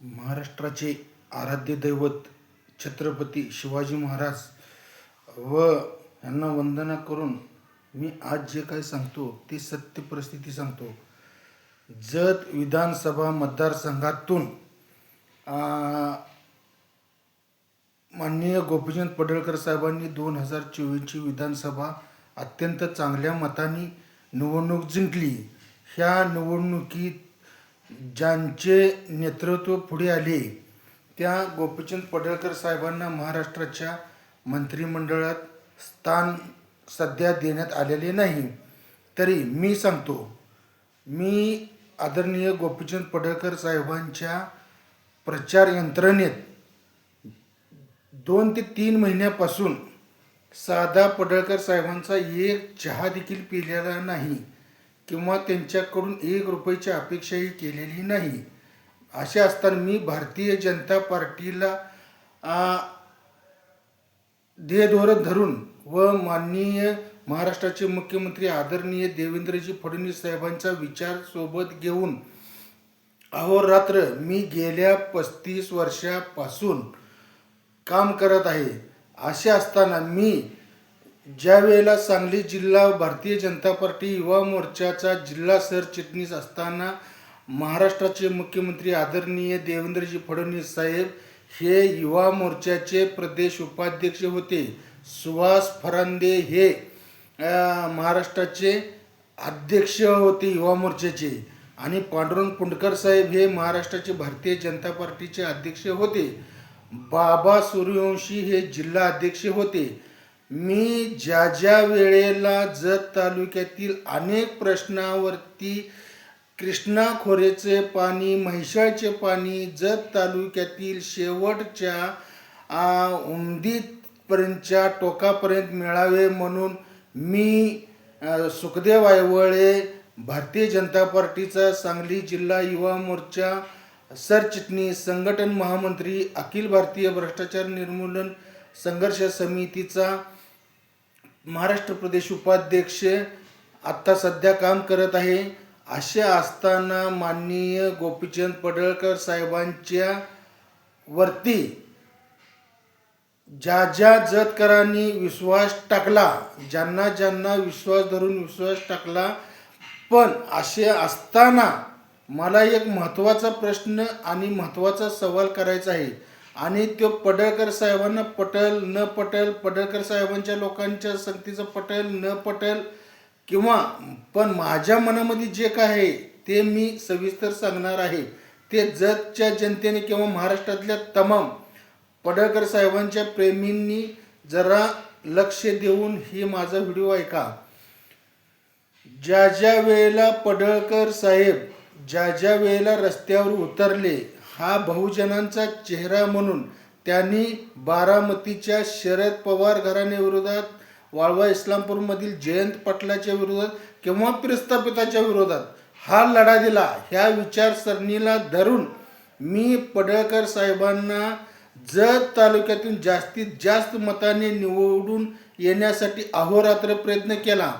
महाराष्ट्राचे आराध्य दैवत छत्रपती शिवाजी महाराज व यांना वंदना करून मी आज जे काही सांगतो ते सत्य परिस्थिती सांगतो. जत विधानसभा मतदारसंघातून माननीय गोपीचंद पडळकर साहेबांनी दोन हजार चोवीसची विधानसभा अत्यंत चांगल्या मताने निवडणूक जिंकली. ह्या निवडणुकीत ज्यांचे नेतृत्व पुढे आले त्या गोपीचंद पडळकर साहेबांना महाराष्ट्राच्या मंत्रिमंडळात स्थान सध्या देण्यात आलेले नाही. तरी मी सांगतो मी आदरणीय गोपीचंद पडळकर साहेबांच्या प्रचार यंत्रणेत दोन ते तीन महिन्यापासून साधा पडळकर साहेबांचा एक चहा देखील पिलेला नाही. किंवा त्यांच्याकडून एक रुपयाची अपेक्षाही केलेली नाही. असे असताना मी भारतीय जनता पार्टीला आ, ध्येयधोरण धरून व माननीय महाराष्ट्राचे मुख्यमंत्री आदरणीय देवेंद्रजी फडणवीस साहेबांचा विचार सोबत घेऊन अहोरात्र मी गेल्या पस्तीस वर्षापासून काम करत आहे. असे असताना मी ज्या वेळेला सांगली जिल्हा भारतीय जनता पार्टी युवा मोर्चाचा जिल्हा सरचिटणीस असताना महाराष्ट्राचे मुख्यमंत्री आदरणीय देवेंद्रजी फडणवीस साहेब हे युवा मोर्चाचे प्रदेश उपाध्यक्ष होते. सुहास फरांदे हे महाराष्ट्राचे अध्यक्ष होते युवा मोर्चाचे. आणि पांडुरंग पुंडकर साहेब हे महाराष्ट्राचे भारतीय जनता पार्टीचे अध्यक्ष होते. बाबा सूर्यवंशी हे जिल्हा अध्यक्ष होते. मी ज्या ज्या वेळेला जत तालुक्यातील अनेक प्रश्नावरती कृष्णा खोरेचे पाणी म्हैसाळचे पाणी जत तालुक्यातील शेवटच्या आ, टोकापर्यंत मिळावे म्हणून मी सुखदेव आयवळे भारतीय जनता पार्टीचा सांगली जिल्हा युवा मोर्चा सरचिटणीस संघटन महामंत्री अखिल भारतीय भ्रष्टाचार निर्मूलन संघर्ष समितीचा महाराष्ट्र प्रदेश उपाध्यक्ष आत्ता सध्या काम करत आहे. असे असताना माननीय गोपीचंद पडळकर साहेबांच्या वरती ज्या ज्या जतकरांनी विश्वास टाकला ज्यांना ज्यांना विश्वास धरून विश्वास टाकला पण असे असताना मला एक महत्त्वाचा प्रश्न आणि महत्त्वाचा सवाल करायचा आहे. आणि तो पडळकर साहेबांना पटेल न पटेल पडळकर साहेबांच्या लोकांच्या संगतीचं पटेल न पटेल किंवा पण माझ्या मनामध्ये जे काय आहे ते मी सविस्तर सांगणार आहे. ते जतच्या जनतेने किंवा महाराष्ट्रातल्या तमाम पडळकर साहेबांच्या प्रेमींनी जरा लक्ष देऊन ही माझा व्हिडिओ ऐका. ज्या ज्या वेळेला पडळकर साहेब ज्या ज्या वेळेला रस्त्यावर उतरले हा बहुजनांचा चेहरा म्हणून त्यांनी बारामतीच्या शरद पवार घराण्याविरोधात वाळवा इस्लामपूरमधील जयंत पाटलाच्या विरोधात किंवा प्रस्थापिताच्या विरोधात हा लढा दिला. ह्या विचारसरणीला धरून मी पडळकर साहेबांना जत तालुक्यातून जास्तीत जास्त मताने निवडून येण्यासाठी अहोरात्र प्रयत्न केला.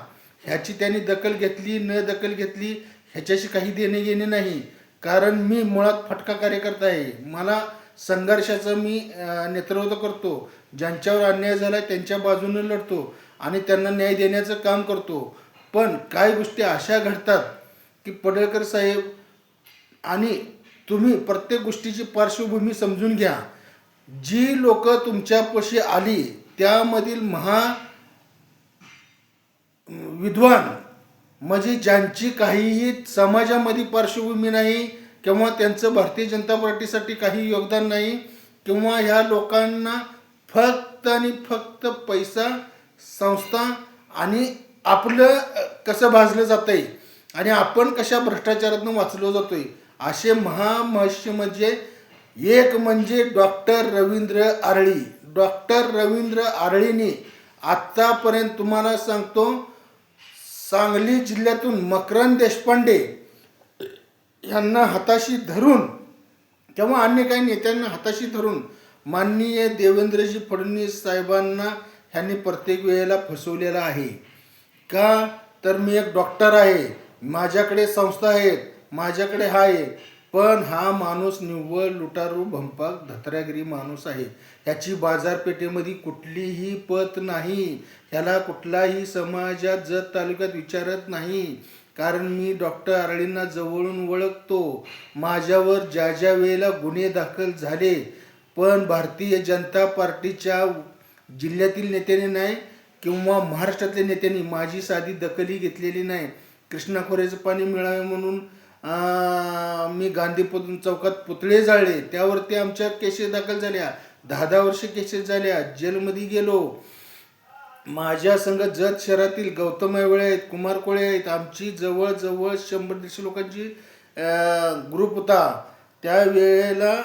ह्याची त्यांनी दखल घेतली न दखल घेतली ह्याच्याशी काही देणे घेणे नाही. कारण मी मुळात फटका कार्यकर्ता आहे. मला संघर्षाचं मी नेतृत्व करतो. ज्यांच्यावर अन्याय झाला त्यांच्या बाजूने लढतो आणि त्यांना न्याय देण्याचं काम करतो. पण काही गोष्टी अशा घडतात की पडळकर साहेब आणि तुम्ही प्रत्येक गोष्टीची पार्श्वभूमी समजून घ्या. जी लोक तुमच्यापाशी आली त्यामधील महा विद्वान म्हणजे ज्यांची काहीही समाजामध्ये पार्श्वभूमी नाही किंवा त्यांचं भारतीय जनता पार्टीसाठी काही योगदान नाही किंवा ह्या लोकांना फक्त आणि फक्त पैसा संस्था आणि आपलं कसं भाजलं जातंय आणि आपण कशा भ्रष्टाचारातून वाचलो जातोय असे महामहर्षी म्हणजे एक म्हणजे डॉक्टर रवींद्र आरळी. डॉक्टर रवींद्र आरळीने आत्तापर्यंत तुम्हाला सांगतो सांगली जिल्ह्यातून मकरंद देशपांडे यांना हाताशी धरून किंवा अन्य काही नेत्यांना हाताशी धरून माननीय देवेंद्रजी फडणवीस साहेबांना ह्यांनी प्रत्येक वेळेला फसवलेला आहे. का? तर मी एक डॉक्टर आहे. माझ्याकडे संस्था आहेत. माझ्याकडे हा आहे. पण हा माणूस निव्वळ लुटारू भंपाक धत्रागिरी माणूस आहे. याची बाजारपेठेमध्ये कुठलीही पत नाही. ह्याला कुठलाही समाजात जत तालुक्यात विचारत नाही. कारण मी डॉक्टर आरळींना जवळून ओळखतो. माझ्यावर ज्या ज्या वेळेला गुन्हे दाखल झाले पण भारतीय जनता पार्टीच्या जिल्ह्यातील नेत्याने नाही किंवा महाराष्ट्रातल्या नेत्यांनी माझी साधी दखलही घेतलेली नाही. कृष्णा खोऱ्याचं पाणी मिळावे म्हणून मी गांधी चौकात पुतळे जाळले. त्यावरती आमच्या केसेस दाखल झाल्या. दहा दहा वर्ष केसेस झाल्या. जेलमध्ये गेलो. माझ्या संघ जत शहरातील गौतम वेळे आहेत कुमार कोळे आहेत. आमची जवळजवळ शंभर दीडशे लोकांची ग्रुप होता. त्या वेळेला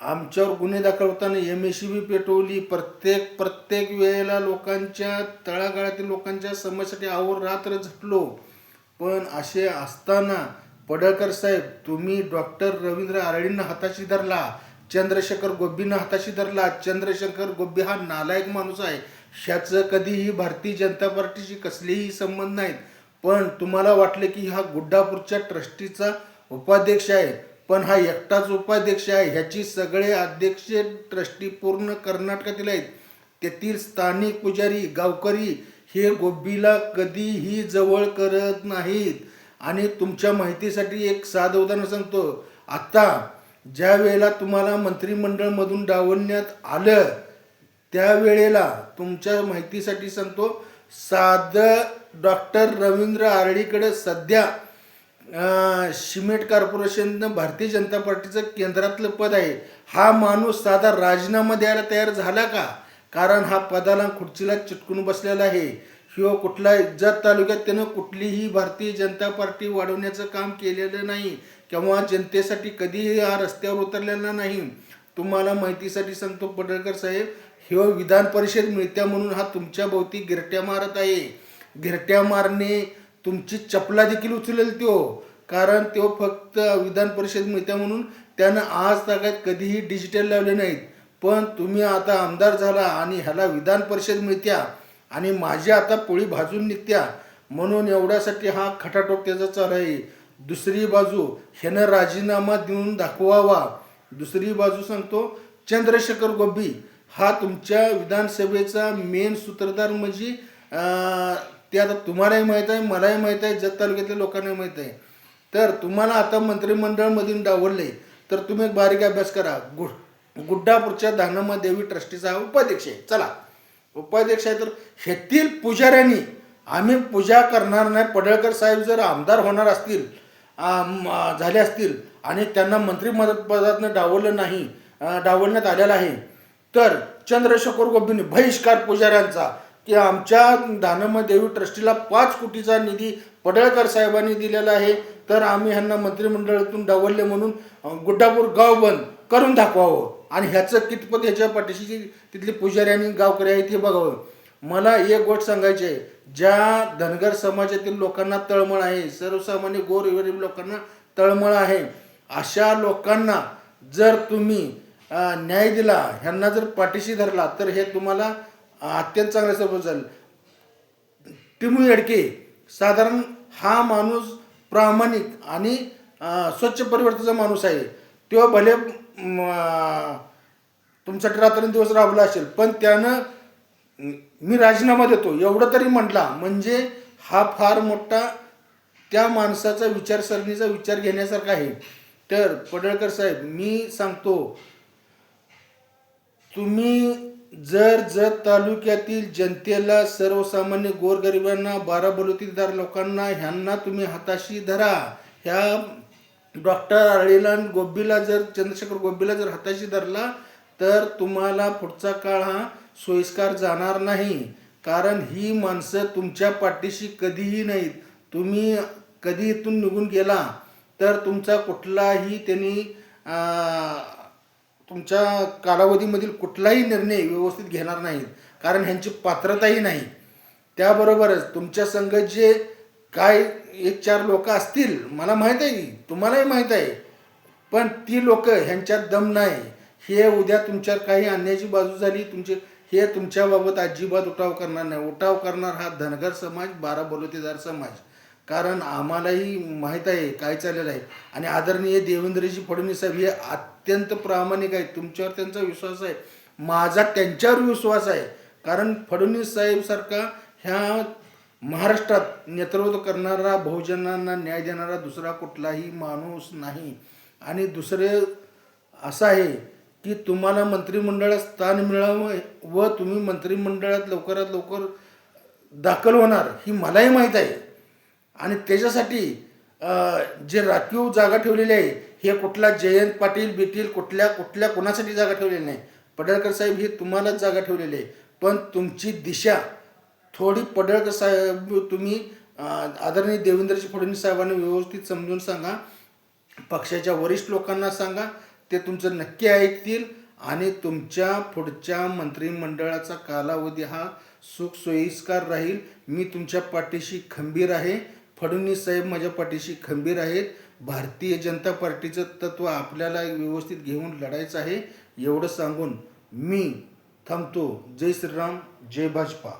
आमच्यावर गुन्हे दाखल होताना एम एस बी पेटवली. प्रत्येक प्रत्येक वेळेला लोकांच्या तळागाळातील लोकांच्या समस्यासाठी आवर रात्र झटलो. पण असे असताना पडळकर साहेब तुम्ही डॉक्टर रवींद्र आरळींना हाताशी धरला चंद्रशेखर गोबीनं हाताशी धरला चंद्रशेखर गोब्बी हा नालायक माणूस आहे. ह्याचं कधीही भारतीय जनता पार्टीशी कसलेही संबंध नाहीत. पण तुम्हाला वाटले की हा गुड्डापूरच्या ट्रस्टीचा उपाध्यक्ष आहे. पण हा एकटाच उपाध्यक्ष आहे. ह्याची सगळे अध्यक्ष ट्रस्टी पूर्ण कर्नाटकातील आहेत. तेथील स्थानिक पुजारी गावकरी हे गोबीला कधीही जवळ करत नाहीत. आणि तुमच्या माहितीसाठी एक साधं उदाहरण सांगतो. आत्ता ज्या वेळेला तुम्हाला मंत्रिमंडळमधून डावलण्यात आलं त्यावेळेला तुमच्या माहितीसाठी सांगतो साधं डॉक्टर रवींद्र आरडीकडे सध्या सिमेंट कॉर्पोरेशननं भारतीय जनता पार्टीचं केंद्रातलं पद आहे. हा माणूस साधा राजीनामा द्यायला तयार झाला का? कारण हा पदाला खुर्चीला चिटकून बसलेला आहे. किंवा कुठला जत तालुक्यात त्यानं कुठलीही भारतीय जनता पार्टी वाढवण्याचं काम केलेलं नाही किंवा जनतेसाठी कधीही हा रस्त्यावर उतरलेला नाही. तुम्हाला माहितीसाठी सांगतो पडळकर साहेब ह्यो विधान परिषद मिळत्या म्हणून हा तुमच्या भोवती गिरट्या मारत आहे. गिरट्या मारणे तुमची चपला देखील उचलेल त्यो कारण तो फक्त विधान परिषद मिळत्या म्हणून त्यानं आज तागात कधीही डिजिटल लावले नाहीत. पण तुम्ही आता आमदार झाला आणि ह्याला विधान परिषद मिळत्या. आणि माझी आता पोळी भाजून निघत्या. म्हणून एवढ्यासाठी हा खटाटोप त्याचा चालू आहे. दुसरी बाजू ह्यानं राजीनामा देऊन दाखवावा. दुसरी बाजू सांगतो चंद्रशेखर गोब्बी हा तुमच्या विधानसभेचा मेन सूत्रधार म्हणजे ते आता तुम्हालाही माहीत आहे मलाही माहीत आहे जत तालुक्यातल्या लोकांनाही माहीत आहे. तर तुम्हाला आता मंत्रिमंडळमधून डावरले तर तुम्ही एक बारीक अभ्यास करा. गुड गुड्डापूरच्या दानमा देवी ट्रस्टीचा हा उपाध्यक्ष आहे. चला. उपाध्यक्ष आहे तर हेतील पुजाऱ्यांनी आम्ही पूजा करणार नाही. पडळकर साहेब जर आमदार होणार असतील झाले असतील आणि त्यांना मंत्री पदातनं डावललं नाही डावलण्यात आलेलं आहे तर चंद्रशेखर गोबींनी बहिष्कार पुजाऱ्यांचा की आमच्या दानम देवी ट्रस्टीला पाच कोटीचा निधी पडळकर साहेबांनी दिलेला आहे तर आम्ही ह्यांना मंत्रिमंडळातून डावलले म्हणून गुड्डापूर गाव बंद करून दाखवावं. आणि ह्याचं कितपत ह्याच्या पाठीशी तिथली पुजारी आणि गावकरी आहे हे बघावं मला एक गोष्ट सांगायची आहे. ज्या धनगर समाजातील लोकांना तळमळ आहे सर्वसामान्य गोरगरीब लोकांना तळमळ आहे अशा लोकांना जर तुम्ही न्याय दिला ह्यांना जर पाठीशी धरला तर हे तुम्हाला अत्यंत चांगल्या समज जाईल टिमू येडके साधारण हा माणूस प्रामाणिक आणि स्वच्छ परिवर्तनाचा माणूस आहे. तो भले तुमच्यासाठी रात्रंदिवस राबला असेल पण त्यानं मी राजीनामा देतो. एवढं तरी म्हटला. म्हणजे हा फार मोठा त्या माणसाचा विचारसरणीचा विचार घेण्यासारखा आहे. तर पडळकर साहेब मी सांगतो तुम्ही जर जत तालुक्यातील जनतेला सर्वसामान्य गोरगरिबांना बारा बलुतीदार लोकांना ह्यांना तुम्ही हाताशी धरा ह्या डॉक्टर आळीला गोबीला जर चंद्रशेखर गोबीला जर हाताशी धरला तर तुम्हाला पुढचा काळ हा सोयीस्कर जाणार नाही. कारण ही माणसं तुमच्या पाठीशी कधीही नाहीत. तुम्ही कधी इथून निघून गेला तर तुमचा कुठलाही त्यांनी तुमच्या कालावधीमधील कुठलाही निर्णय व्यवस्थित घेणार नाहीत. कारण ह्यांची पात्रताही नाही. त्याबरोबरच तुमच्या संघ जे काय एक चार लोक असतील मला माहीत आहे तुम्हालाही माहीत आहे. पण ती लोक ह्यांच्यात दम नाही. हे उद्या तुमच्यावर काही अन्यायाची बाजू झाली तुमचे हे तुमच्याबाबत अजिबात उठाव करणार नाही. उठाव करणार हा धनगर समाज बारा बलुतेदार समाज. कारण आम्हालाही माहीत आहे काय चाललेलं आहे. आणि आदरणीय देवेंद्रजी फडणवीस साहेब हे अत्यंत प्रामाणिक आहेत. तुमच्यावर त्यांचा विश्वास आहे. माझा त्यांच्यावर विश्वास आहे. कारण फडणवीस साहेबसारखा ह्या महाराष्ट्रात नेतृत्व करणारा बहुजनांना न्याय देणारा दुसरा कुठलाही माणूस नाही. आणि दुसरे असं आहे की तुम्हाला मंत्रिमंडळात स्थान मिळावं व तुम्ही मंत्रिमंडळात लवकरात लवकर दाखल होणार ही मलाही माहीत आहे. आणि त्याच्यासाठी जे राखीव जागा ठेवलेली आहे हे कुठला जयंत पाटील बिटील कुठल्या कुठल्या कोणासाठी जागा ठेवलेली नाही. पडळकर साहेब ही तुम्हालाच जागा ठेवलेली आहे. पण तुमची दिशा थोडी पडळकर साहेब तुम्ही आदरणीय देवेंद्रजी फडणवीस साहेबांनी व्यवस्थित समजून सांगा. पक्षाच्या वरिष्ठ लोकांना सांगा. ते तुमचं नक्की ऐकतील. आणि तुमच्या पुढच्या मंत्रिमंडळाचा कालावधी हा सुखसोयीस्कार राहील. मी तुमच्या पाठीशी खंबीर आहे. फडणवीस साहेब माझ्या पाठीशी खंबीर आहेत. भारतीय जनता पार्टीचं तत्व आपल्याला व्यवस्थित घेऊन लढायचं आहे. एवढं सांगून मी थांबतो. जय श्रीराम जय भाजपा.